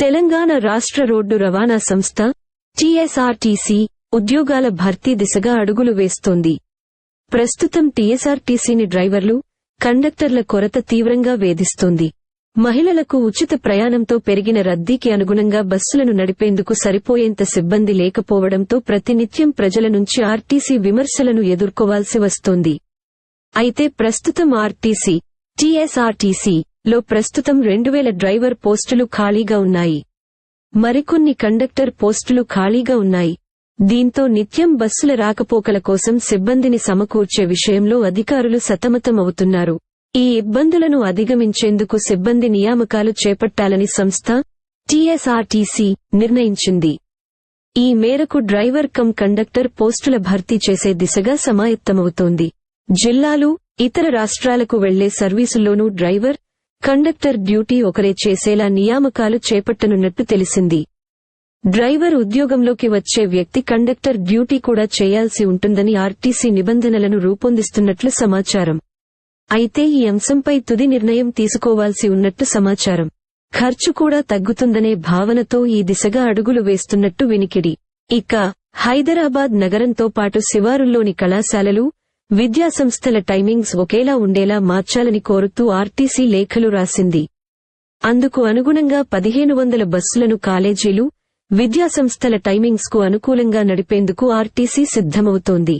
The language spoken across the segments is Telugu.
తెలంగాణ రాష్ట్ర రోడ్డు రవాణా సంస్థ టీఎస్ఆర్టీసీ ఉద్యోగాల భర్తీ దిశగా అడుగులు వేస్తోంది. ప్రస్తుతం టీఎస్ఆర్టీసీని డ్రైవర్లు కండక్టర్ల కొరత తీవ్రంగా వేధిస్తోంది. మహిళలకు ఉచిత ప్రయాణంతో పెరిగిన రద్దీకి అనుగుణంగా బస్సులను నడిపేందుకు సరిపోయేంత సిబ్బంది లేకపోవడంతో ప్రతినిత్యం ప్రజల నుంచి ఆర్టీసీ విమర్శలను ఎదుర్కోవాల్సి వస్తోంది. అయితే ప్రస్తుతం ఆర్టీసీ టీఎస్ఆర్టీసీ లో ప్రస్తుతం రెండు వేల డ్రైవర్ పోస్టులు ఖాళీగా ఉన్నాయి. మరికొన్ని కండక్టర్ పోస్టులు ఖాళీగా ఉన్నాయి. దీంతో నిత్యం బస్సుల రాకపోకల కోసం సిబ్బందిని సమకూర్చే విషయంలో అధికారులు సతమతమవుతున్నారు. ఈ ఇబ్బందులను అధిగమించేందుకు సిబ్బంది నియామకాలు చేపట్టాలని సంస్థ టీఎస్ఆర్టీసీ నిర్ణయించింది. ఈ మేరకు డ్రైవర్ కమ్ కండక్టర్ పోస్టుల భర్తీ చేసే దిశగా సమాయత్తమవుతోంది. జిల్లాలు ఇతర రాష్ట్రాలకు వెళ్ళే సర్వీసుల్లోనూ డ్రైవర్ కండక్టర్ డ్యూటీ ఒకరే చేసేలా నియామకాలు చేపట్టనున్నట్టు తెలిసింది. డ్రైవర్ ఉద్యోగంలోకి వచ్చే వ్యక్తి కండక్టర్ డ్యూటీ కూడా చేయాల్సి ఉంటుందని ఆర్టీసీ నిబంధనలను రూపొందిస్తున్నట్లు సమాచారం. అయితే ఈ అంశంపై తుది నిర్ణయం తీసుకోవాల్సి ఉన్నట్టు సమాచారం. ఖర్చు కూడా తగ్గుతుందనే భావనతో ఈ దిశగా అడుగులు వేస్తున్నట్టు వినికిడి. ఇక హైదరాబాద్ నగరంతో పాటు శివారుల్లోని కళాశాలలు విద్యాసంస్థల టైమింగ్స్ ఒకేలా ఉండేలా మార్చాలని కోరుతూ ఆర్టీసీ లేఖలు రాసింది. అందుకు అనుగుణంగా పదిహేను వందల బస్సులను కాలేజీలు విద్యాసంస్థల టైమింగ్స్కు అనుకూలంగా నడిపేందుకు ఆర్టీసీ సిద్ధమవుతోంది.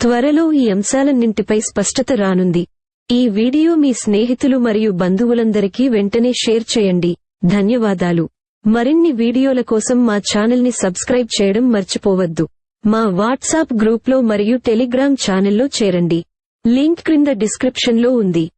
త్వరలో ఈ అంశాలన్నింటిపై స్పష్టత రానుంది. ఈ వీడియో మీ స్నేహితులు మరియు బంధువులందరికీ వెంటనే షేర్ చేయండి. ధన్యవాదాలు. మరిన్ని వీడియోల కోసం మా ఛానల్ని సబ్స్క్రైబ్ చేయడం మర్చిపోవద్దు. మా వాట్సాప్ గ్రూప్లో మరియు టెలిగ్రామ్ ఛానల్లో చేరండి. లింక్ క్రింద డిస్క్రిప్షన్లో ఉంది.